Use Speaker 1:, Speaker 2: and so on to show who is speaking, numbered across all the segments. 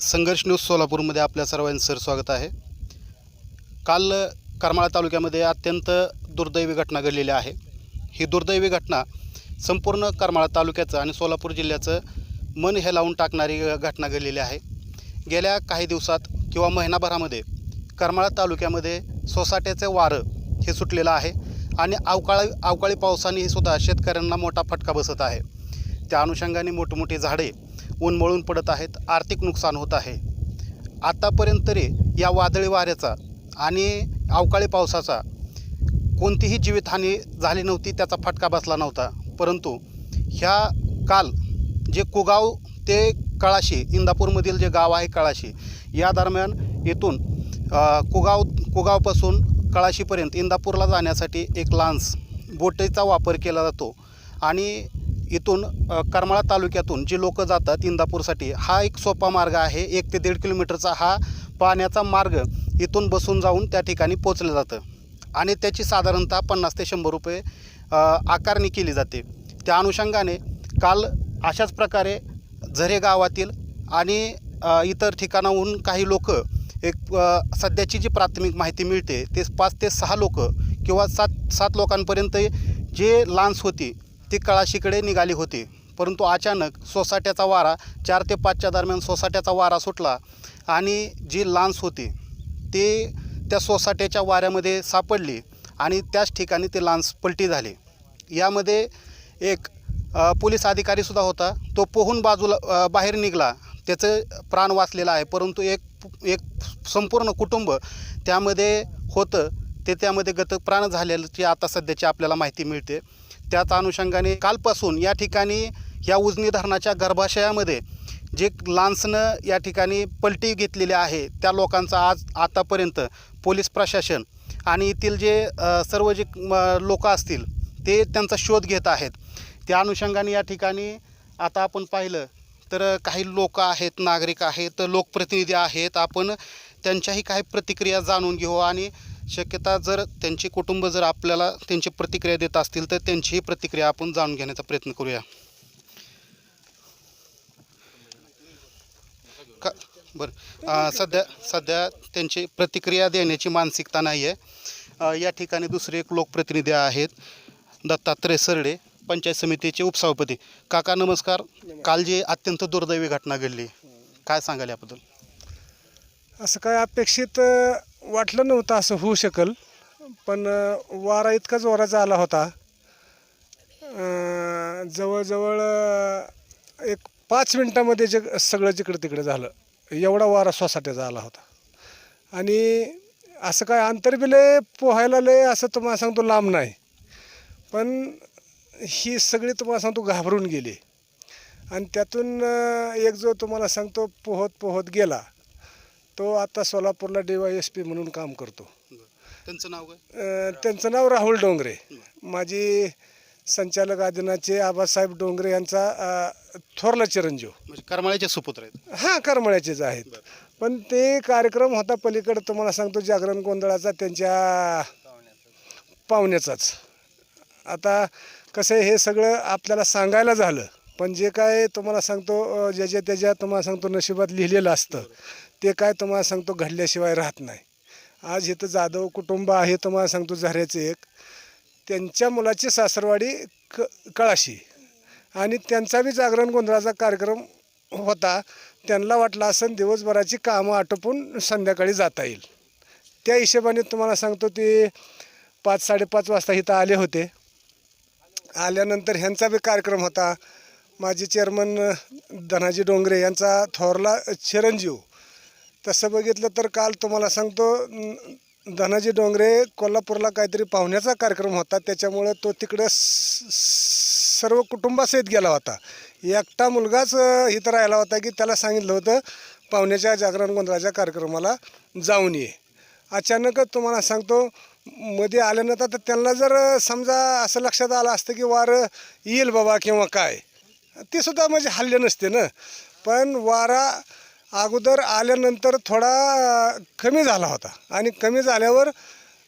Speaker 1: संघर्ष न्यूज सोलापूरमध्ये आपल्या सर्वांचं सर स्वागत आहे. काल करमाळा तालुक्यामध्ये अत्यंत दुर्दैवी घटना घडलेली आहे. ही दुर्दैवी घटना संपूर्ण करमाळा तालुक्याचं आणि सोलापूर जिल्ह्याचं मन हे लावून टाकणारी घटना घडलेली आहे. गेल्या काही दिवसात किंवा महिनाभरामध्ये करमाळा तालुक्यामध्ये सोसाट्याचं वारं हे सुटलेलं आहे आणि अवकाळी अवकाळी पावसानेसुद्धा शेतकऱ्यांना मोठा फटका बसत आहे. त्या अनुषंगाने मोठमोठी झाडे उन्मळून पडत आहेत आर्थिक नुकसान होत आहे. आतापर्यंत तरी या वादळी वाऱ्याचा आणि अवकाळी पावसाचा कोणतीही जीवितहानी झाली नव्हती त्याचा फटका बसला नव्हता. परंतु ह्या काल जे कुगाव ते कळाशी इंदापूरमधील जे गाव आहे कळाशी या दरम्यान येथून कुगाव कुगावपासून कळाशीपर्यंत इंदापूरला जाण्यासाठी एक लान्स बोटेचा वापर केला जातो. आणि इथून करमाळा तालुक्यातून जी लोक जातात इंदापूरसाठी हा एक सोपा मार्ग आहे. एक ते दीड किलोमीटरचा हा पाण्याचा मार्ग इथून बसून जाऊन त्या ठिकाणी पोचलं जातं. आणि त्याची साधारणतः पन्नास ते शंभर रुपये आकारणी केली जाते. त्या अनुषंगाने काल अशाच प्रकारे झरे गावातील आणि इतर ठिकाणाहून काही लोक एक सध्याची जी प्राथमिक माहिती मिळते ते पाच ते सहा लोक किंवा सात सात लोकांपर्यंत जे लान्स होती ती कळाशीकडे निघाली होती. परंतु अचानक सोसाट्याचा वारा चार ते पाचच्या दरम्यान सोसाट्याचा वारा सुटला आणि जी लान्स होती ती त्या सोसाट्याच्या वाऱ्यामध्ये सापडली आणि त्याच ठिकाणी ती लान्स पलटी झाली. यामध्ये एक पोलीस अधिकारीसुद्धा होता. तो पोहून बाजूला बाहेर निघाला. त्याचं प्राण वाचलेलं आहे. परंतु एक एक संपूर्ण कुटुंब त्यामध्ये होतं. ते त्यामध्ये गत प्राण झालेल्याची आता सध्याची आपल्याला माहिती मिळते. त्याच अनुषंगाने कालपासून या ठिकाणी या उजनी धरणाच्या गर्भाशयामध्ये जे लान्सनं या ठिकाणी पलटी घेतलेली आहे त्या लोकांचा आज आतापर्यंत पोलीस प्रशासन आणि येथील जे सर्व जे लोक असतील ते त्यांचा शोध घेत आहेत. त्या अनुषंगाने या ठिकाणी आता आपण पाहिलं तर काही लोक आहेत नागरिक आहेत लोकप्रतिनिधी आहेत. आपण त्यांच्याही काही प्रतिक्रिया जाणून घेऊ आणि शक्यता जर त्यांचे कुटुंब जर आपल्याला त्यांची प्रतिक्रिया देत असतील तर त्यांचीही प्रतिक्रिया आपण जाणून घेण्याचा प्रयत्न करूया. का? बरं. सध्या सध्या त्यांची प्रतिक्रिया देण्याची मानसिकता नाही आहे या ठिकाणी दुसरे एक लोकप्रतिनिधी आहेत दत्तात्रय सरडे पंचायत समितीचे उपसभापती. काका नमस्कार. काल जी अत्यंत दुर्दैवी घटना घडली काय सांगाल याबद्दल?
Speaker 2: असं काय अपेक्षित वाटलं नव्हतं असं होऊ शकल पण वारा इतका जोराचा आला होता. जवळजवळ एक पाच मिनटामध्ये जे सगळं जिकडं तिकडे झालं. एवढा वारा सोसाट्याचा आला होता. आणि असं काय अंतर बी लय पोहायला लय असं तुम्हाला सांगतो लांब नाही. पण ही सगळी तुम्हाला सांगतो घाबरून गेली. आणि त्यातून एक जो तुम्हाला सांगतो पोहत पोहत गेला. तो आता सोलापूरला डी वाय एस पी म्हणून काम करतो.
Speaker 1: त्यांचं नाव काय?
Speaker 2: अ, त्यांचं नाव राहुल डोंगरे. माजी संचालक आदिनाथचे आबासाहेब डोंगरे यांचा अ, थोरला चिरंजीव.
Speaker 1: म्हणजे करमाळ्याचे सुपुत्र आहेत.
Speaker 2: हां करमळ्याचेच आहेत. पण ते कार्यक्रम होता पलीकडे तुम्हाला सांगतो जागरण गोंधळाचा त्यांच्या पाहुण्याचाच. आता कसं आहे हे सगळं आपल्याला सांगायला झालं. पण जे काय तुम्हाला सांगतो अ, ज्याच्या त्याच्या तुम्हाला सांगतो नशिबात लिहिलेलं असतं. ते काय तुम्हाला सांगतो घडल्याशिवाय राहत नाही. आज इथं जाधव कुटुंब आहे तुम्हाला सांगतो झऱ्याचे एक. त्यांच्या मुलाची सासरवाडी क कळाशी. आणि त्यांचा बी जागरण गोंधळाचा कार्यक्रम होता. त्यांना वाटलं असं दिवसभराची कामं आटोपून संध्याकाळी जाता येईल. त्या हिशोबाने तुम्हाला सांगतो ते पाच साडेपाच वाजता इथं आले होते. आल्यानंतर ह्यांचा बी कार्यक्रम होता. माजी चेअरमन धनाजी डोंगरे यांचा थोरला चिरंजीव तसं बघितलं तर काल तुम्हाला सांगतो धनाजी डोंगरे कोल्हापूरला काहीतरी पाहुण्याचा कार्यक्रम होता. त्याच्यामुळं तो तिकडं स- सर्व कुटुंबासहित गेला होता. एकटा मुलगाच इथं राहिला होता की त्याला सांगितलं होतं पाहुण्याच्या जागरण गोंधळाच्या कार्यक्रमाला जाऊन ये. अचानकच तुम्हाला सांगतो मध्ये आल्यानंतर तर त्यांना जर समजा असं लक्षात आलं असतं की वारं येईल बाबा किंवा काय ते सुद्धा म्हणजे हल्ले नसते ना. पण वारा अगोदर आल्यानंतर थोडा कमी झाला होता. आणि कमी झाल्यावर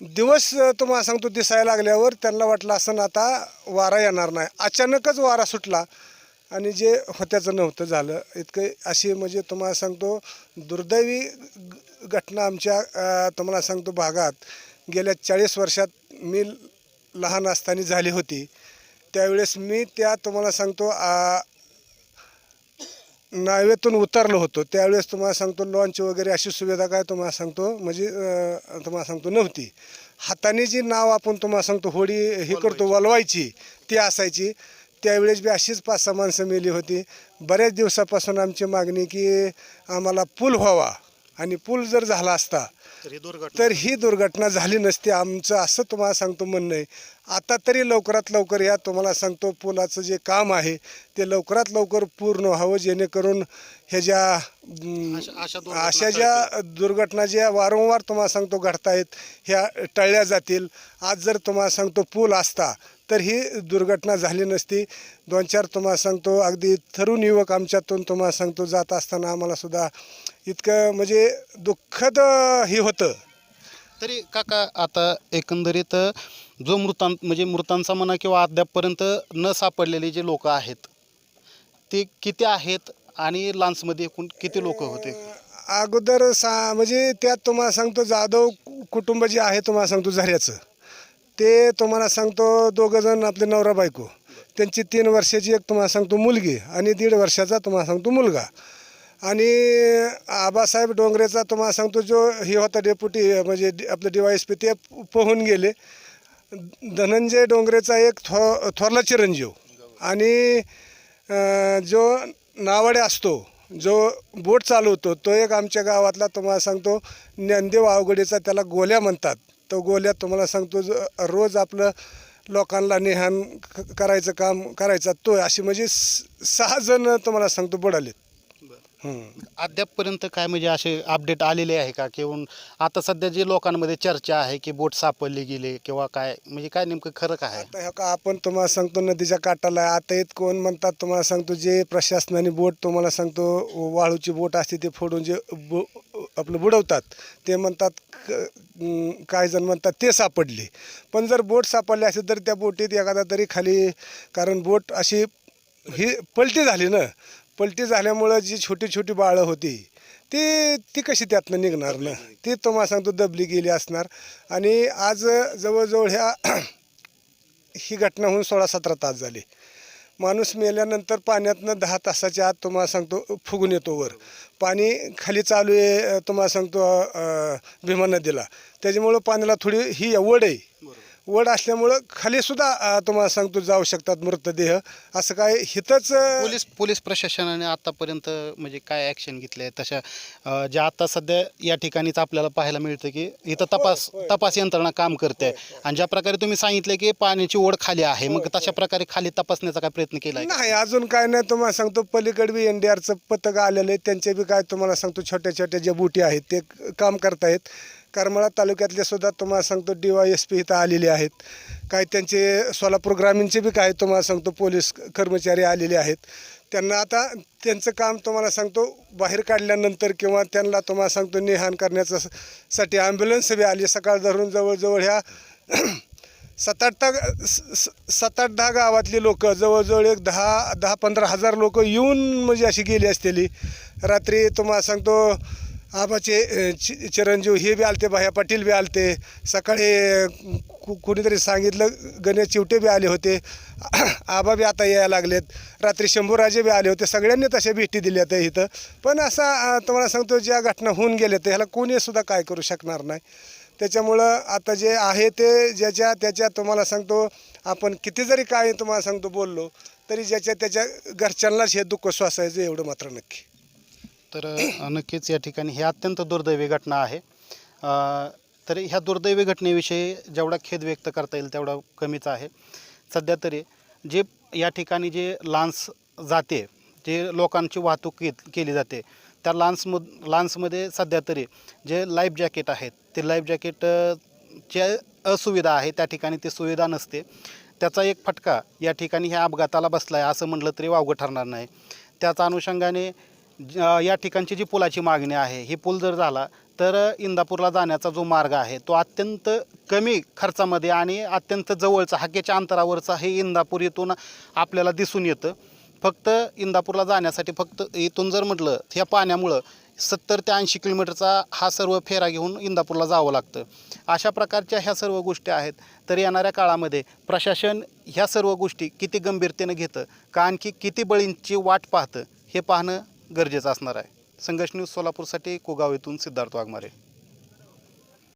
Speaker 2: दिवस तुम्हाला सांगतो दिसायला लागल्यावर त्यांना वाटलं असं आता वारा येणार नाही. अचानकच वारा सुटला. आणि जे होत्याचं नव्हतं झालं. इतकं अशी म्हणजे तुम्हाला सांगतो दुर्दैवी घटना आमच्या तुम्हाला सांगतो भागात गेल्या चाळीस वर्षात मी लहान असताना झाली होती. त्यावेळेस मी त्या तुम्हाला सांगतो आ, नावेतून उतरलो होतो. त्यावेळेस तुम्हाला सांगतो लॉन्च वगैरे अशी सुविधा काय तुम्हाला सांगतो म्हणजे तुम्हाला सांगतो नव्हती. हाताने जी नाव आपण तुम्हाला सांगतो होडी हे करतो वलवायची ती असायची. त्यावेळेस बी अशीच पाच सहा माणसं मेली होती. बऱ्याच दिवसापासून आमची मागणी की आम्हाला पूल व्हावा. आणि पूल जर झाला असता
Speaker 1: तर ही दुर्घटना.
Speaker 2: तर ही दुर्घटना झाली नसती आमचं असं तुम्हाला सांगतो म्हणणं आहे. आता तरी लवकरात लवकर या तुम्हाला सांगतो पुलाचं जे काम आहे ते लवकरात लवकर पूर्ण व्हावं जेणेकरून ह्या ज्या
Speaker 1: अशा- अशा दुर्घटना
Speaker 2: अशा ज्या दुर्घटना ज्या वारंवार तुम्हाला सांगतो घडतायत ह्या टळल्या जातील. आज जर तुम्हाला सांगतो पूल असता तर ही दुर्घटना झाली नसती. दोन चार तुम्हाला सांगतो अगदी तरुण युवक आमच्यातून तुम्हाला सांगतो जात असताना आम्हाला सुद्धा इतकं म्हणजे दुःखद हे होतं.
Speaker 1: तरी काका आता एकंदरीत जो मृतां म्हणजे मृतांचा म्हणा किंवा अद्यापपर्यंत न सापडलेले जे लोक आहेत ते किती आहेत आणि लान्समध्ये एकूण किती लोक होते?
Speaker 2: अगोदर सा म्हणजे त्यात तुम्हाला सांगतो जाधव कुटुंब जे आहे तुम्हाला सांगतो झऱ्याचं. ते तुम्हाला सांगतो दोघं जण आपले नवरा बायको. त्यांची तीन वर्षाची एक तुम्हाला सांगतो मुलगी आणि दीड वर्षाचा तुम्हाला सांगतो मुलगा. आणि आबासाहेब डोंगरेचा तुम्हाला सांगतो जो हे होता डेप्युटी म्हणजे आपलं डी वाय एस पी ते पोहून गेले. धनंजय डोंगरेचा एक थो थोरला चिरंजीव आणि जो नावाडे असतो जो बोट चालवतो तो एक आमच्या गावातला तुम्हाला सांगतो ज्ञानदेव आवगडीचा त्याला गोल्या म्हणतात. तो गोल्या तुम्हाला सांगतो जो रोज आपलं लोकांना नेहान क- करायचं काम करायचा तो अशी म्हणजे सहा जण तुम्हाला सांगतो बुडालेत.
Speaker 1: अद्यापपर्यंत काय म्हणजे असे अपडेट आलेले आहे का? किंवा आता सध्या जे लोकांमध्ये चर्चा आहे की बोट सापडली गेली किंवा काय म्हणजे काय नेमकं खरं काय आहे?
Speaker 2: आता ह्या का आपण तुम्हाला सांगतो नदीच्या काठाला आता येत कोण म्हणतात तुम्हाला सांगतो जे प्रशासनाने बोट तुम्हाला सांगतो वाळूची बोट असते ते फोडून जे बु आपलं बुडवतात ते म्हणतात क- अं, काही जण म्हणतात ते सापडले. पण जर बोट सापडली असेल तर त्या बोटीत एखादा तरी खाली कारण बोट अशी ही पलटी झाली ना पलटी झाल्यामुळं जी छोटी छोटी बाळं होती ती ती कशी त्यातनं निघणार ना? ती तुम्हाला सांगतो दबली गेली असणार. आणि आज जवळजवळ ह्या ही घटना होऊन सोळा सतरा तास झाले. माणूस मेल्यानंतर पाण्यातनं दहा तासाच्या आत तुम्हाला सांगतो फुगून येतो वर. पाणी खाली चालू आहे तुम्हाला सांगतो भीमा नदीला. त्याच्यामुळं पाण्याला थोडी ही आवड आहे. वड असल्यामुळं खाली सुद्धा अ, तुम्हाला सांगतो जाऊ शकतात मृतदेह. असं काय हिथंच अ,
Speaker 1: पोलीस पोलीस प्रशासनाने आतापर्यंत म्हणजे काय ॲक्शन घेतले आहे तशा ज्या आता सध्या या ठिकाणीच आपल्याला पाहायला मिळतं की इथं तपास तपास यंत्रणा काम करते आणि ज्या प्रकारे तुम्ही सांगितलं की पाण्याची ओढ खाली आहे मग तशा प्रकारे खाली तपासण्याचा काय प्रयत्न केला आहे
Speaker 2: नाही अजून काय नाही. तुम्हाला सांगतो पलीकडे बी एन डी आरचं पथक आलेलं आहे. त्यांचे बी काय तुम्हाला सांगतो छोट्या छोट्या ज्या बुटी आहेत ते काम करतायत. करमाळा तालुक्यातले सुद्धा तुम्हाला सांगतो डी वाय एस पी इथं आलेले आहेत. काय त्यांचे सोलापूर ग्रामीणचे बी काय तुम्हाला सांगतो पोलीस कर्मचारी आलेले आहेत. त्यांना आता त्यांचं काम तुम्हाला सांगतो बाहेर काढल्यानंतर किंवा त्यांना तुम्हाला सांगतो निहान करण्याचं साठी ॲम्ब्युलन्स बी आली. सकाळ धरून जवळजवळ ह्या सात आठ दहा स- स- सात आठ दहा गावातली लोक जवळजवळ एक दहा दहा पंधरा हजार लोक येऊन म्हणजे अशी गेली असलेली. रात्री तुम्हाला सांगतो आबाचे चि चिरंजीव हे बी आलते भाया पाटील बी आलते. सकाळी कु- कुणीतरी सांगितलं गणेश चिवटे बी आले होते. आबा बी आता यायला लागलेत. रात्री शंभूराजे बी आले होते. सगळ्यांनी तशा भेटी दिल्या त्या इथं. पण असा तुम्हाला सांगतो ज्या घटना होऊन गेल्या तर ह्याला कोणीसुद्धा काय करू शकणार नाही. त्याच्यामुळं आता जे आहे ते ज्याच्या त्याच्या तुम्हाला सांगतो आपण किती जरी काय तुम्हाला सांगतो बोललो तरी ज्याच्या त्याच्या घरच्यांनाच हे दुःख श्वासायचं एवढं मात्र नक्की.
Speaker 1: तर नक्कीच या ठिकाणी ही अत्यंत दुर्दैवी घटना आहे. तर ह्या दुर्दैवी घटनेविषयी जेवढा खेद व्यक्त करता येईल तेवढा कमीच आहे. सध्या तरी जे या ठिकाणी जे लान्स जाते जे लोकांची वाहतूक के- केली जाते त्या लान्समध लान्समध्ये सध्या तरी जे लाईफ जॅकेट आहेत ते लाईफ जॅकेट अ, च्या असुविधा आहे त्या ठिकाणी ती सुविधा नसते. त्याचा एक फटका या ठिकाणी ह्या अपघाताला बसला आहे असं म्हटलं तरी वावगं ठरणार नाही. त्याच्या अनुषंगाने या ठिकाणची जी पुलाची मागणी आहे ही पूल जर झाला तर इंदापूरला जाण्याचा जो मार्ग आहे तो अत्यंत कमी खर्चामध्ये आणि अत्यंत जवळचा हाकेच्या अंतरावरचा हे इंदापूर इथून आपल्याला दिसून येतं. फक्त इंदापूरला जाण्यासाठी फक्त इथून जर म्हटलं ह्या पाण्यामुळं सत्तर ते ऐंशी किलोमीटरचा हा सर्व फेरा घेऊन इंदापूरला जावं लागतं. अशा प्रकारच्या ह्या सर्व गोष्टी आहेत तर येणाऱ्या काळामध्ये प्रशासन ह्या सर्व गोष्टी किती गंभीरतेनं घेतं का आणखी किती बळींची वाट पाहतं हे पाहणं गरजेचं असणार आहे. संघर्ष न्यूज सोलापूरसाठी कुगाव येथून सिद्धार्थ वाघमारे.